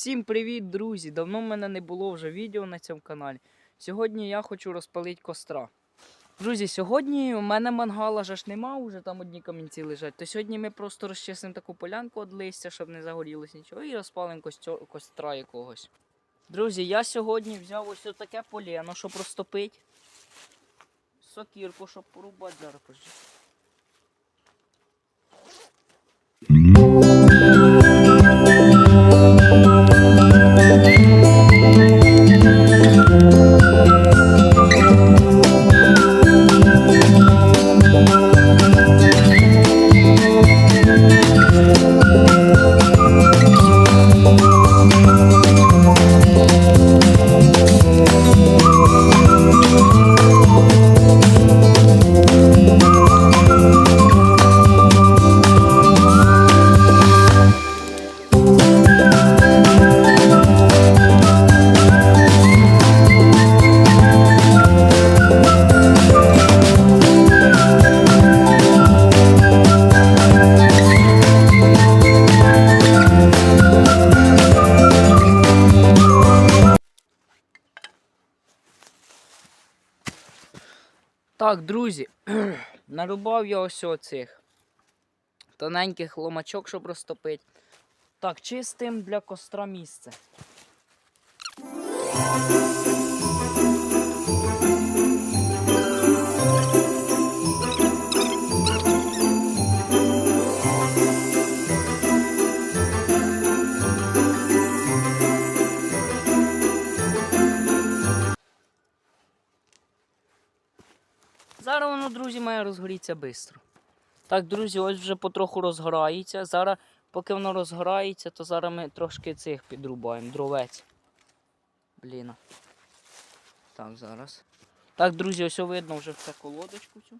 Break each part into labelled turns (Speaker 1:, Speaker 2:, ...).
Speaker 1: Всім привіт, друзі! Давно в мене не було вже відео на цьому каналі. Сьогодні я хочу розпалити костра. Друзі, сьогодні у мене мангала ж нема, вже там одні камінці лежать. То сьогодні ми просто розчистимо таку полянку від листя, щоб не загорілось нічого, і розпалимо костьо- костра якогось. Друзі, я сьогодні взяв ось таке полено, щоб розтопити. Сокірку, щоб порубати зараз. нарубав я ось оцих тоненьких ломачок, щоб розтопити. Так, чистим для костра місце. Зараз воно, друзі, має розгорітися швидко. Так, друзі, ось вже потроху розгорається. Зараз, поки воно розгорається, то зараз ми трошки цих підрубаємо, дровець. Блін. Так, зараз. Так, друзі, ось видно вже цю колодочку цю.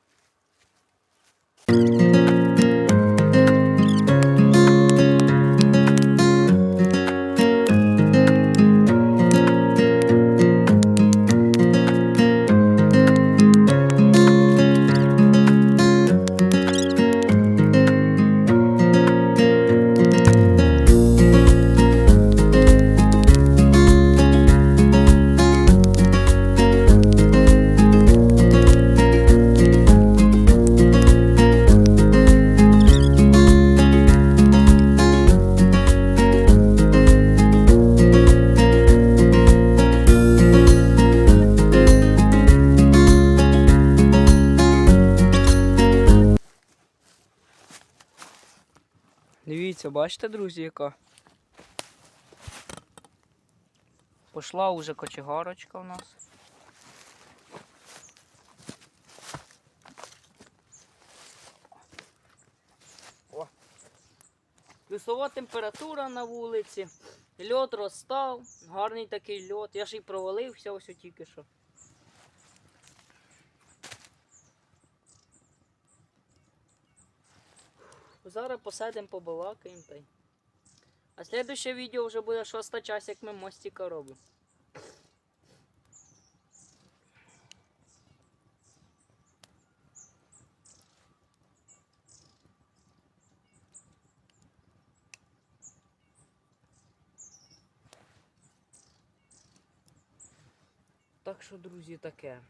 Speaker 1: Бачите, друзі, яка? Пішла уже кочегарочка у нас. О. Плюсова температура на вулиці. Льот розстав, гарний такий льот. Я ж і провалився ось тільки що. Зараз посадимо, побалакаємо та й. А слідуще відео вже буде шоста час, як ми мостика робимо. Так що, друзі, таке.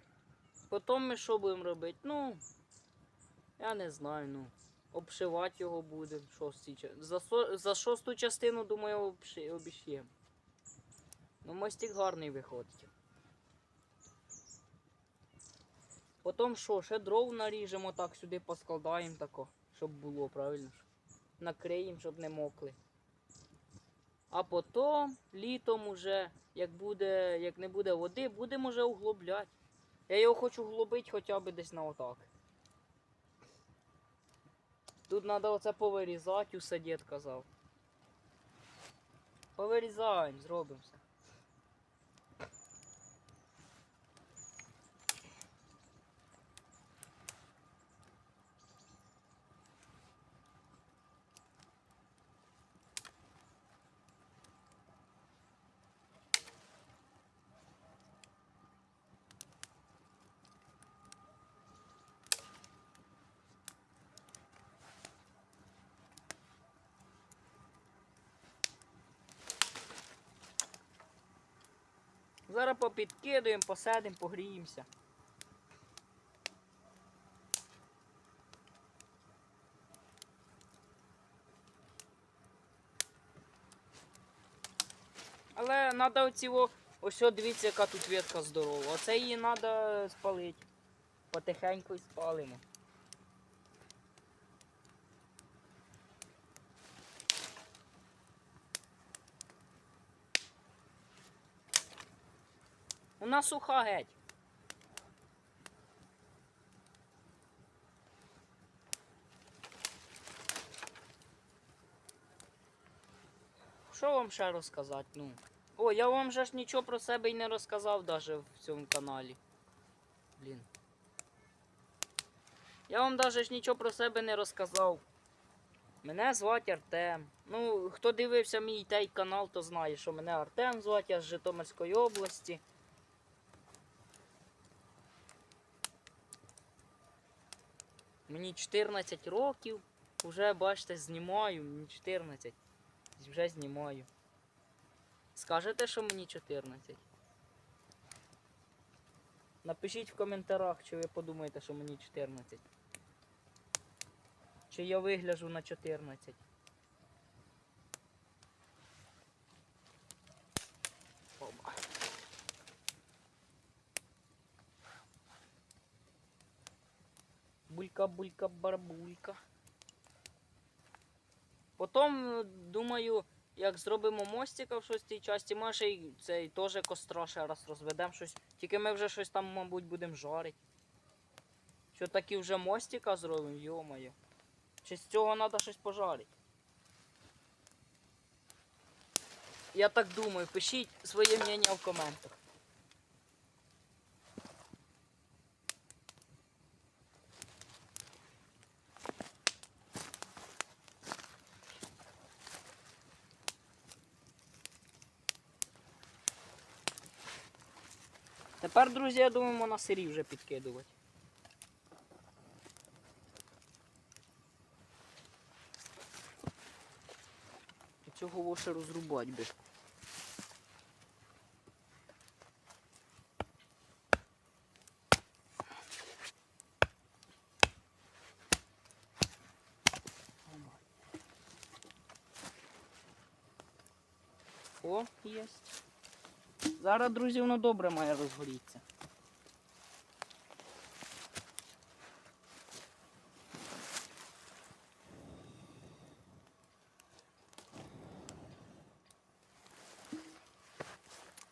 Speaker 1: Потім ми що будемо робити? Ну, я не знаю, ну. Обшивати його будемо. шостій ча- За, шосту частину, думаю, обши-. Ну, мостик гарний виходить. Потім що, ще дров наріжемо, так сюди поскладаємо тако, щоб було, правильно? Накриємо, щоб не мокли. А потім літом уже, як буде, як не буде води, будемо вже углубляти. Я його хочу углубити хоча б десь на отак. Тут треба оце повирізати, усе дід казав. Повирізаємо, зробимо Зараз попідкидуємо, посадимо, погріємося. Але треба оці ось дивіться, яка тут ветка здорова. Оце її треба спалити. Потихеньку і спалимо. Вона суха геть. Що вам ще розказати? Ну. О, я вам же ж нічого про себе і не розказав даже в цьому каналі. Блін. Я вам даже ж нічого про себе не розказав. Мене звати Артем. Ну, хто дивився мій той канал, то знає, що мене Артем звати, я з Житомирської області. Мені 14 років. Уже, бачите, знімаю. Мені 14. Вже знімаю. Скажете, що мені 14? Напишіть в коментарях, чи ви подумаєте, що мені 14. Чи я вигляжу на 14. Булька-булька барбулька. Потім, е, думаю, як зробимо мостика в шостій часті, може ще й цей теж костра ще раз розведемо щось. Тільки ми вже щось там, мабуть, будемо жарити. Що таки вже мостика зробимо, йомає. Чи з цього треба щось пожарити? Я так думаю, пишіть своє мнення в коментах. Тепер, друзі, я думаю, можна сирі вже підкидувати. Цього воше розрубати би. О, єсть. Зараз, друзі, воно добре має розгорітися.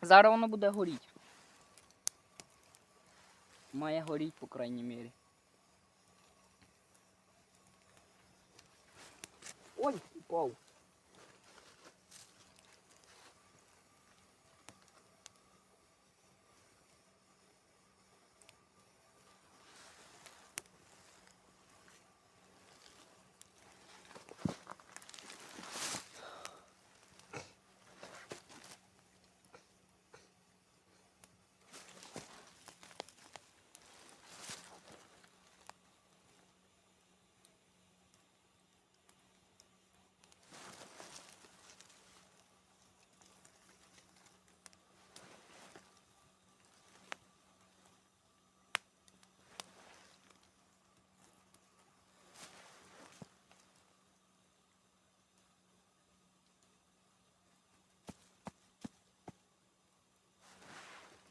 Speaker 1: Зараз воно буде горіти. Має горіти, по крайній мірі. Ой, упав.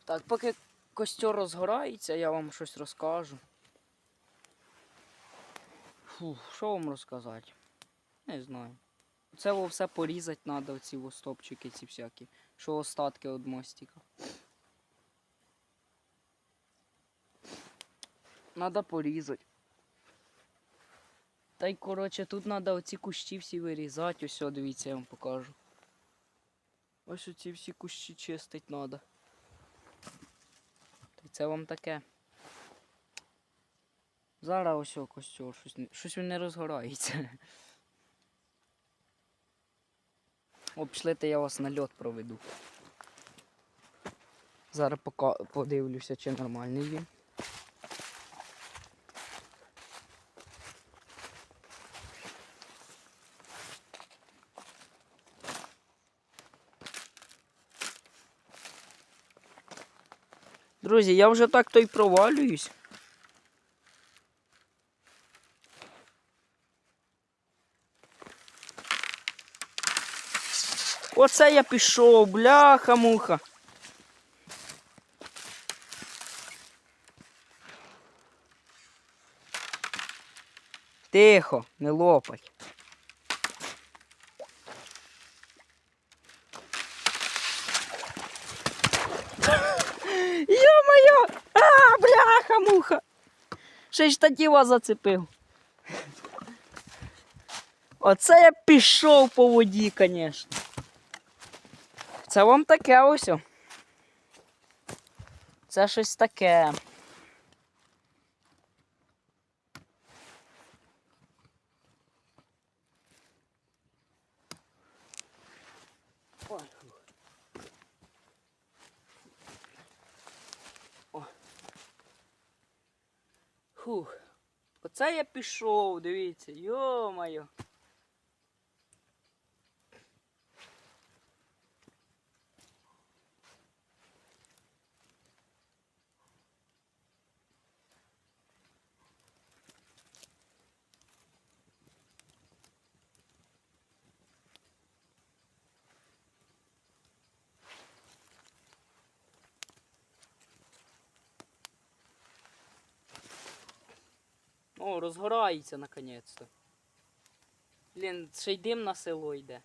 Speaker 1: Так, поки костер розгорається, я вам щось розкажу. Фух, що вам розказати? Не знаю. Це все порізати треба, оці во стопчики ці всякі, що остатки від мостика. Надо порізати. Та й коротше, тут треба оці кущі всі вирізати. Ось, дивіться, я вам покажу. Ось оці всі кущі чистить треба. Та це вам таке. Зараз ось о щось, щось він не розгорається. О, пішлите, я вас на льот проведу. Зараз пока подивлюся, чи нормальний він. Друзі, я вже так то й провалююсь. Оце я пішов, бляха-муха. Тихо, не лопать. Йо-моє! А, бляха-муха! Ще й штатіва зацепив. Оце я пішов по воді, звісно. Це вам таке ось. Це щось таке. Фух. Оце я пішов, дивіться, йо-моє. Розгорається наконець-то. Блін, ще й дим на село йде.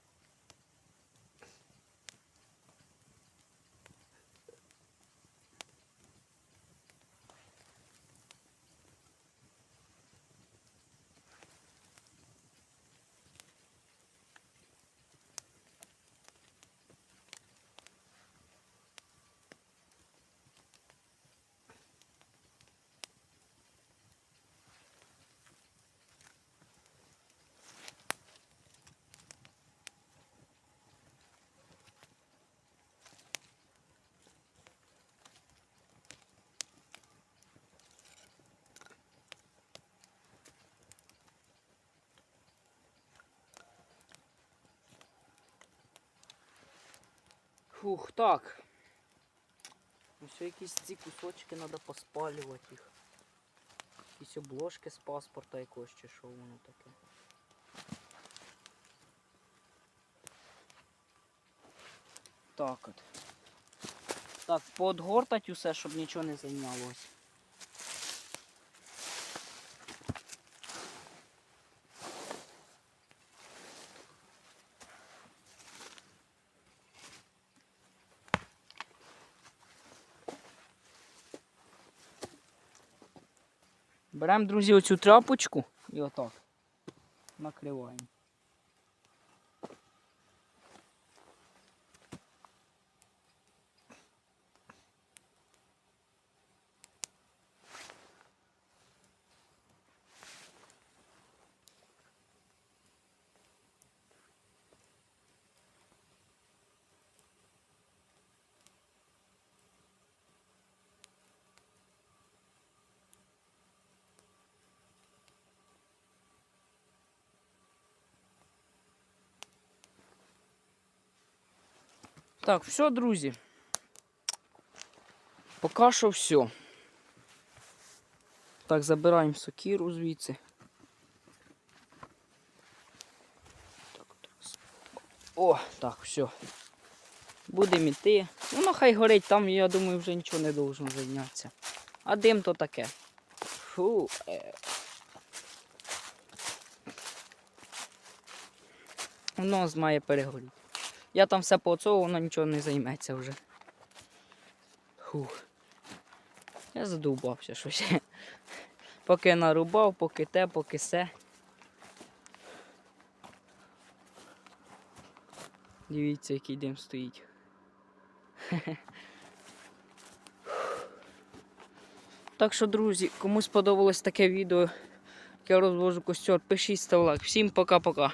Speaker 1: Фух, так. Все якісь ці кусочки треба поспалювати їх. Якісь обложки з паспорта якогось чи що воно таке. Так от. Так, поотгортать усе, щоб нічого не зайнялось. Беремо, друзі, оцю тряпочку і отак. Накриваємо. Так, все, друзі. Поки що все. Так, забираємо сокиру звідси. О, так, все. Будемо йти. Воно хай горить, там, я думаю, вже нічого не должно зайнятися. А дим то таке. Фу. Воно має перегоріти. Я там все поцовував, воно нічого не займеться вже. Фух. Я задовбався щось. Поки нарубав, поки те, поки се. Дивіться, який дим стоїть. Так що, друзі, кому сподобалось таке відео, як я розвожу костер, пишіть став лайк. Всім пока-пока.